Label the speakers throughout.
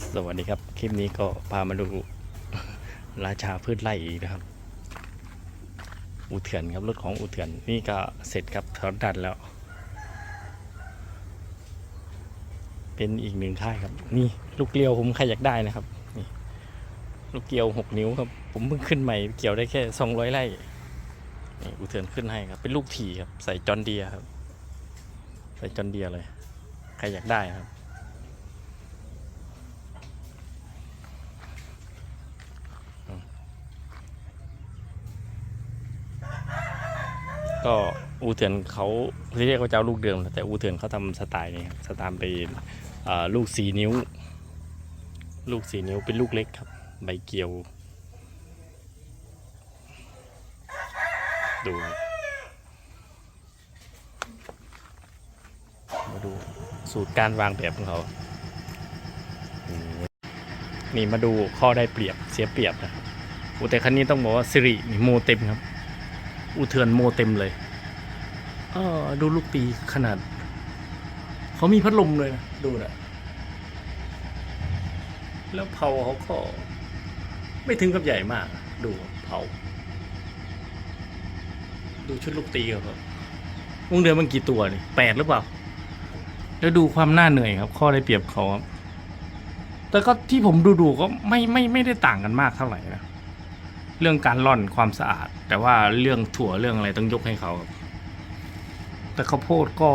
Speaker 1: สวัสดีครับ คลิปนี้ก็พามาดู ราชาพืชไร่อีกนะครับอูเถื่อนครับรถของอูเถื่อนนี่ก็เสร็จครับถอนดันแล้ว เป็นอีกหนึ่งค่ายครับ นี่ลูกเกลียวผมใครอยากได้นะครับนี่ลูกเกลียวหกนิ้วครับ ผมเพิ่งขึ้นใหม่เกี่ยวได้แค่สองร้อยไร่นี่อูเถื่อนขึ้นให้ครับ เป็นลูกถี่ครับ ใส่จอนเดียครับ ใส่จอนเดียเลย ใครอยากได้ครับ ก็อูเถื่อนเขาเรียกว่าเจ้าลูกเดิม แต่อูเถื่อนเขาทำสไตล์นี้ครับสไตล์เป็นลูกสี่นิ้ว ลูกสี่นิ้วเป็นลูกเล็กครับ ใบเกียว ดูมาดูสูตรการวางแบบของเขาอืมนี่มาดูข้อได้เปรียบเสียเปรียบนะโอ้แต่คันนี้ต้องบอกว่าสิรินี่โมเต็มครับ อูเถื่อนโมเต็มเลยเออดูลูกตีขนาด เขามีพัดลมเลยนะดูนะแล้วเผาเขาก็ ไม่ถึงกับใหญ่มาก ดูเผา ดูชุดลูกตีเขาครับวงเดือนมันกี่ตัวนี่แปดหรือเปล่า แล้วดูความน่าเหนื่อยครับ ข้อได้เปรียบเขาครับแต่ก็ที่ผมดูดูๆก็ไม่ไม่ไม่ได้ต่างกันมากเท่าไหร่นะ เรื่องการร่อนความสะอาด แต่ว่าเรื่องถั่วเรื่องอะไรต้องยกให้เขาครับแต่ข้าวโพดก็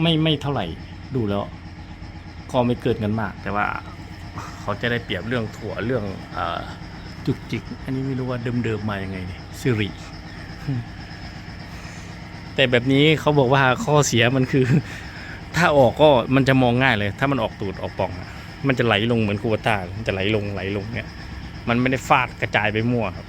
Speaker 1: ไม่ไม่เท่าไหร่ดูแล้ว ก็ไม่เกินกันมาก แต่ว่าเขาจะได้เปรียบเรื่องถั่วเรื่องอจุกจิก อันนี้ไม่รู้ว่าเดิมๆมายังไงเนี่ยสิริแต่แบบนี้เขาบอกว่าข้อเสียมันคือ ถ้าออกก็มันจะมองง่ายเลย ถ้ามันออกตูดออกป่อง มันจะไหลลงเหมือนคูวาต้ามันจะไหลลงไหลลงเนี่ย มันไม่ได้ฟาดกระจายไปมั่วครับ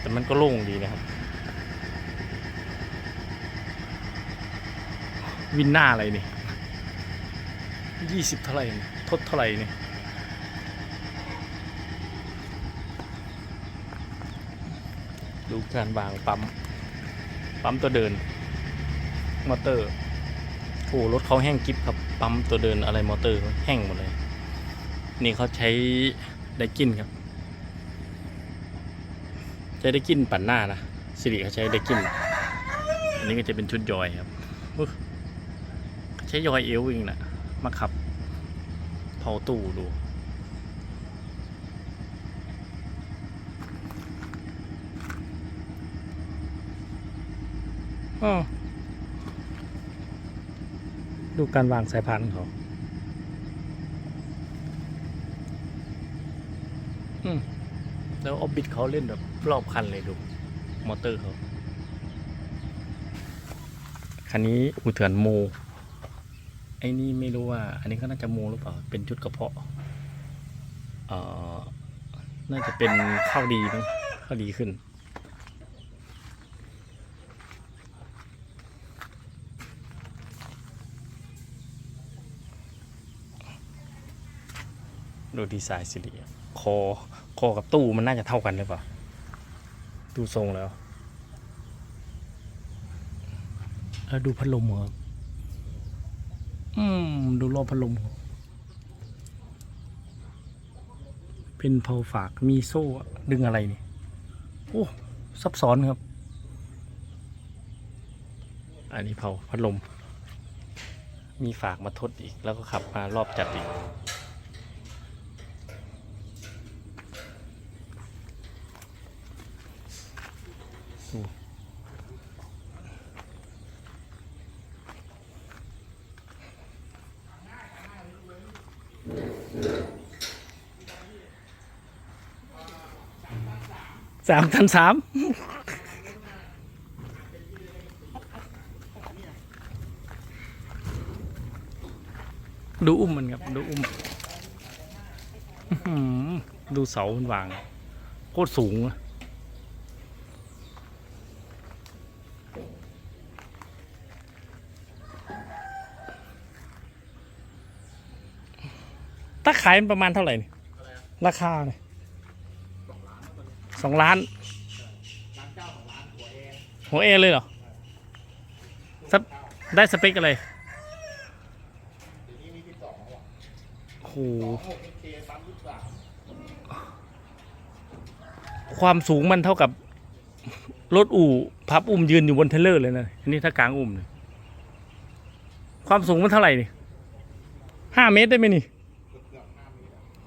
Speaker 1: แต่มันก็โล่งดีนะครับ วินหน้าอะไรนี่ยี่สิบเท่าไหร่ทดเท่าไหร่นี่ดูการวางปั๊ม ปั๊มตัวเดิน มอเตอร์โอ้รถเขาแห้งกิฟครับ ปั๊มตัวเดินอะไรมอเตอร์แห้งหมดเลย นี่เขาใช้ไดกินครับ ใช้ไดกินปั่นหน้านะสิริเขาใช้ไดกินอันนี้ก็จะเป็นชุดยอยครับใช้ยอยเอวเองนะมาขับเผาตู้ดูดูการวางสายพานของเขา อืม แล้วออบบิทเขาเล่นแบบรอบคันเลยดู มอเตอร์เขาคันนี้อูเถื่อนโม ไอ้นี่ไม่รู้ว่า อันนี้ก็น่าจะโมหรือเปล่า เป็นชุดกระเพาะเอ่อน่าจะเป็นข้าวดีมั้งข้าวดีขึ้นดูดีไซน์สิริ คอคอกับตู้มันน่าจะเท่ากันหรือเปล่าดูทรงแล้วแล้วดูพัดลมเหรออืม ดูรอบพัดลม เป็นเพาฝากมีโซ่ดึงอะไรนี่ โอ้ ซับซ้อนครับ อันนี้เพาพัดลม มีฝากมาทดอีก แล้วก็ขับมารอบจัดอีก สามพันสามดูอุ้มมันครับ ดูอุ้มดูเสามันวาง โคตรสูงอะถ้าขายมันประมาณเท่าไหร่นี่ราคาเนี่ย สองล้านหัวเอเลยเหรอสได้สเปคอะไรโห
Speaker 2: สองหค
Speaker 1: วามสูงมันเท่ากับ รถอู่พับอุ้มยืนอยู่บนเทเลอร์เลยนะอันนี้ถ้ากลางอุ้มเนี่ยความสูงมันเท่าไหร่นี่ห้าเมตรได้ไหมนี่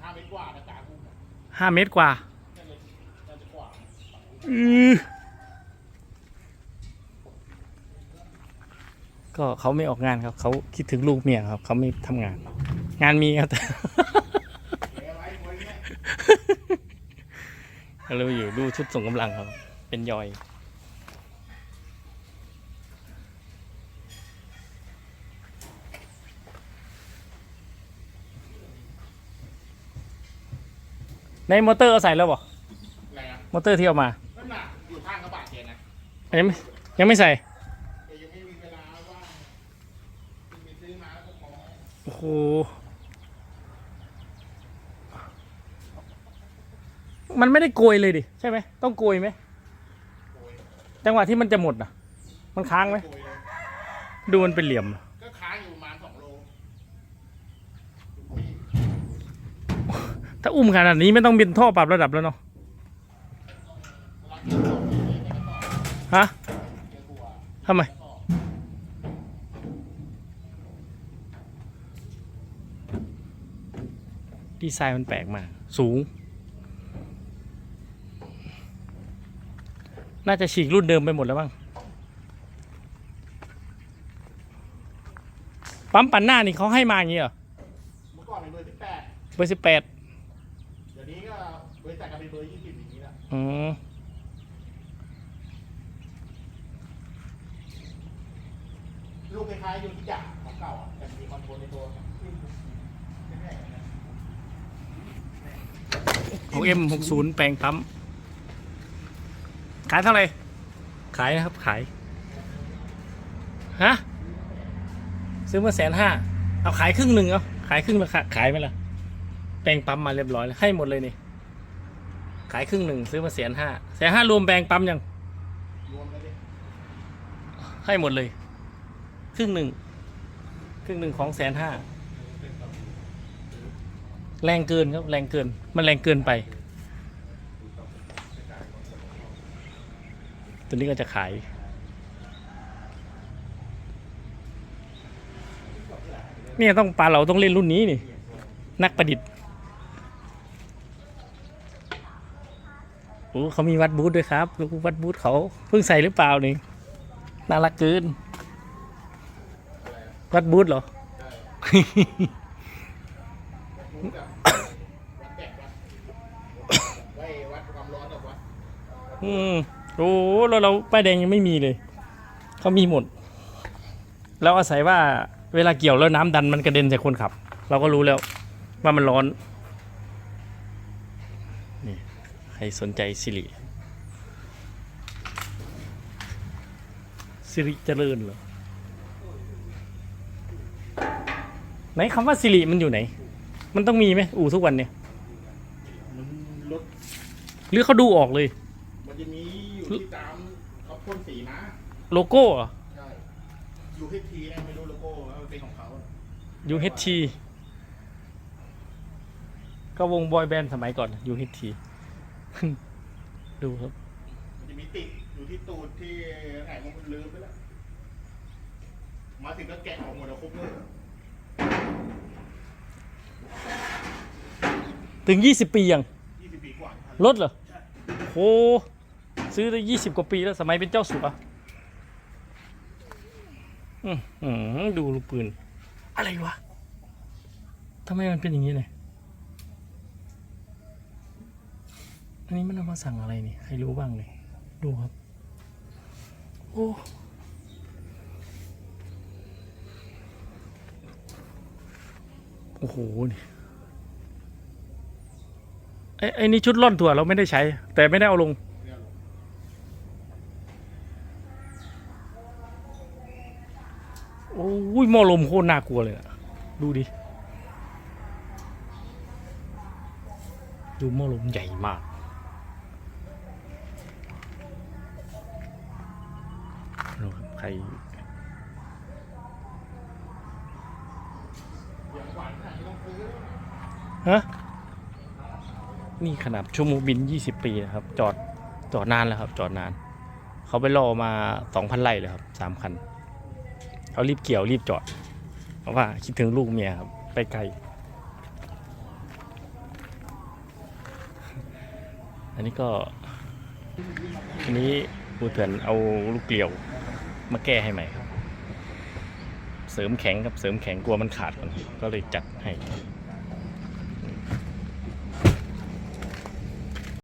Speaker 2: ห้าเมตรกว่า
Speaker 1: ห้าเมตรกว่า ก็เขาไม่ออกงานครับ เขาคิดถึงลูกเมียครับ เขาไม่ทำงาน งานมีครับแต่
Speaker 2: เดี๋ยวไว้ไว้เนี่ย
Speaker 1: เราอยู่ดูชุดส่งกำลังครับ เป็นยอยในมอเตอร์เอาใส่แล้วบ่
Speaker 2: อะไรนะ
Speaker 1: มอเตอร์ที่เอามา
Speaker 2: ยัง
Speaker 1: ไม่ยังไม่ใส่
Speaker 2: แต่ยังไม่มีเวลาว่างมีซื้อมาแล้วก็พอ
Speaker 1: โอ้โหมันไม่ได้โกยเลยดิ ใช่ไหมต้องโกยไหม
Speaker 2: โกย
Speaker 1: จังหวะที่มันจะหมดอะ มันค้างไหม
Speaker 2: โกยเลย
Speaker 1: ดูมันเป็นเหลี่ยม
Speaker 2: ก็ค้างอยู่ประมาณสองโล
Speaker 1: ถ้าอุ้มขนาดนี้ไม่ต้องเป็นท่อปรับระดับแล้วเนาะ ฮะ
Speaker 2: เงินบัว
Speaker 1: ทำไม
Speaker 2: ต่อ
Speaker 1: ดีไซน์มันแปลกมาก สูง น่าจะฉีกรุ่นเดิมไปหมดแล้วบ้างปั๊มปั่นหน้านี่เขาให้มาอย่างนี้เหรอ
Speaker 2: เมื่อก่อนเป็นเบอร์ที่แปด
Speaker 1: เบอร์สิบแปด
Speaker 2: เดี๋ยวนี้ก็บริษัทก็เป็นเบอร์ยี่สิบอย่างนี้ละ
Speaker 1: อืม
Speaker 2: ลูกคล้ายๆยูนิจ่าของเก่าอะแต่มีคอนโทรลในตัวขึ้นไม่ใช่นะ
Speaker 1: ของเอ็มหกศูนย์แปลงปั๊ม ขายเท่าไหร่ ขายนะครับ ขาย ฮะ ซื้อมาแสนห้า เอาขายครึ่งหนึ่งเอาขายครึ่งราคาขายไหมล่ะ แปลงปั๊มมาเรียบร้อยแล้ว ให้หมดเลยนี่ ขายครึ่งหนึ่งซื้อมาแสนห้า แสนห้ารวมแปลงปั๊มยัง
Speaker 2: รวมกันดิ
Speaker 1: ให้หมดเลย ครึ่งหนึ่งครึ่งหนึ่งของแสนห้าแรงเกินครับแรงเกิน มันแรงเกินไป ตัวนี้ก็จะขาย เนี่ยต้องปลาเราต้องเล่นรุ่นนี้นี่ นักประดิษฐ์โอ้เขามีวัดบูธด้วยครับ ลูกวัดบูธเขาเพิ่งใส่หรือเปล่านี่น่ารักเกิน วัดบูธเหรอ
Speaker 2: รู้กับวัดแดดวัดไว้วัดความร้อนกับวัด
Speaker 1: อืมโอ้เราเราป้ายแดงยังไม่มีเลย เขามีหมด แล้วอาศัยว่าเวลาเกี่ยวแล้วน้ำดันมันกระเด็นใส่คนขับ เราก็รู้แล้วว่ามันร้อน นี่ใครสนใจสิริสิริเจริญเหรอ ไหนคำว่าสิริมันอยู่ไหน มันต้องมีไหมอู่ทุกวันเนี่ย
Speaker 2: มันรถ
Speaker 1: หรือเขาดูออกเลย
Speaker 2: มันจะมีอยู่ที่ตามเขาพ่นสีนะ
Speaker 1: โลโก้เหรอ
Speaker 2: ใช่ยูเฮทีเนี่ยไม่รู้โลโก้ว่ามันเป็นของเขา
Speaker 1: UHT ก็วงบอยแบนด์สมัยก่อน UHT ดูครับ
Speaker 2: มันจะมีติดอยู่ที่ตูดที่ไหนมันลืมไปแล้วมาถึงก็แกะออกหมดแล้วครบเลย
Speaker 1: ถึง 20 ปียัง
Speaker 2: ยี่สิบปีกว่า
Speaker 1: ลดเหรอโหซื้อได้ 20 กว่าปีแล้วสมัยเป็นเจ้าสัวอือหือดูลูกปืน อะไรวะทำไมมันเป็นอย่างนี้เลยอันนี้มันเอามาสั่งอะไรนี่ใครรู้บ้างเลยดูครับ โอ้โอ้โหนี่ ไอ้ไอ้นี่ชุดล่อนถั่วเราไม่ได้ใช้ แต่ไม่ได้เอาลง โอ้ยหม้อลมโคตรน่ากลัวเลยอะดูดิ ดูหม้อลมใหญ่มากดูครับใครฮะ นี่ขนาดชั่วโมงบิน 20 ปีนะครับ จอดจอดนานแล้วครับ จอดนาน เขาไปรอมา 2,000ไร่เลยครับ3คันเขารีบเกี่ยวรีบจอด เพราะว่าคิดถึงลูกเมียครับ ไปไกล อันนี้ก็อันนี้ปูเถื่อนเอาลูกเกลียวมาแก้ให้ใหม่ครับ เสริมแข็งครับเสริมแข็งกลัวมันขาดก่อนก็เลยจัดให้